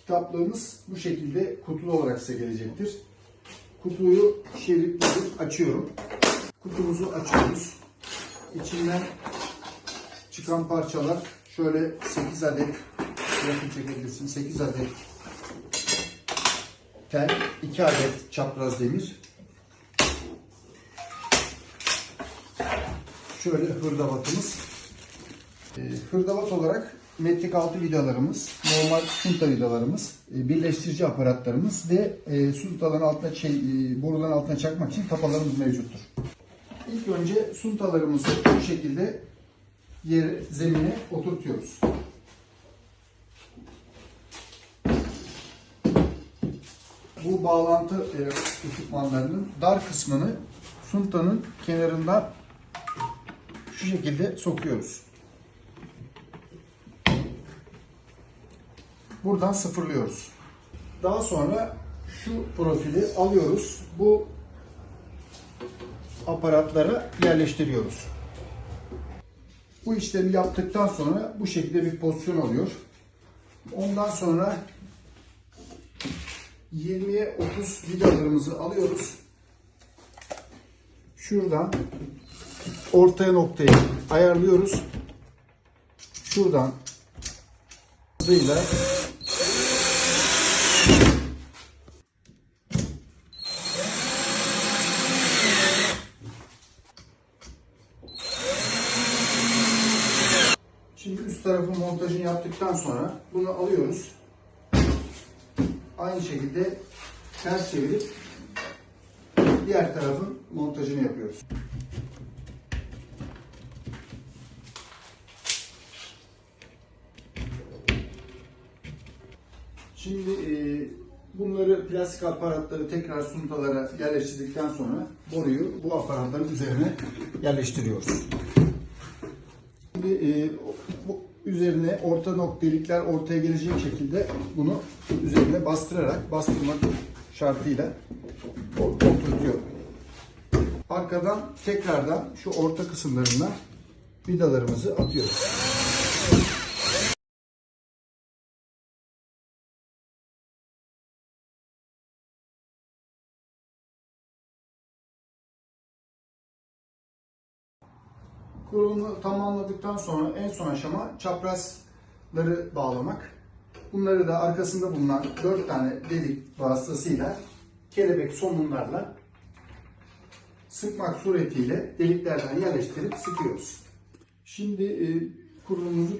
Kitaplığımız bu şekilde kutulu olarak size gelecektir. Kutuyu çevirip açıyorum. Kutumuzu açıyoruz. İçinden çıkan parçalar şöyle 8 adet yakın çekebilirsin. 8 adet tel, 2 adet çapraz demir. Şöyle hırdavatımız. Ee, hırdavat olarak metrik altı vidalarımız, normal sunta vidalarımız, e, birleştirici aparatlarımız ve e, suntaların altına şey, boruların altına çakmak için kapalarımız mevcuttur. İlk önce suntalarımızı bu şekilde yere, zemine oturtuyoruz. Bu bağlantı ekipmanlarının dar kısmını suntanın kenarından şu şekilde sokuyoruz. Buradan sıfırlıyoruz. Daha sonra şu profili alıyoruz. Bu aparatlara yerleştiriyoruz. Bu işlemi yaptıktan sonra bu şekilde bir pozisyon alıyor. Ondan sonra 20'ye 30 vidalarımızı alıyoruz. Şuradan ortaya noktayı ayarlıyoruz. Şuradan hızıyla Şimdi üst tarafın montajını yaptıktan sonra bunu alıyoruz. Aynı şekilde ters çevirip diğer tarafın montajını yapıyoruz. Şimdi e, bunları plastik aparatları tekrar suntalara yerleştirdikten sonra boruyu bu aparatların üzerine yerleştiriyoruz. Şimdi e, üzerine orta nok delikler ortaya gelecek şekilde bunu üzerine bastırarak bastırmak şartıyla o- oturtuyor. Arkadan tekrardan şu orta kısımlarına vidalarımızı atıyoruz. Kurulumu tamamladıktan sonra en son aşama çaprazları bağlamak. Bunları da arkasında bulunan 4 tane delik vasıtasıyla kelebek somunlarla sıkmak suretiyle deliklerden yerleştirip sıkıyoruz. Şimdi e, kurulumuzu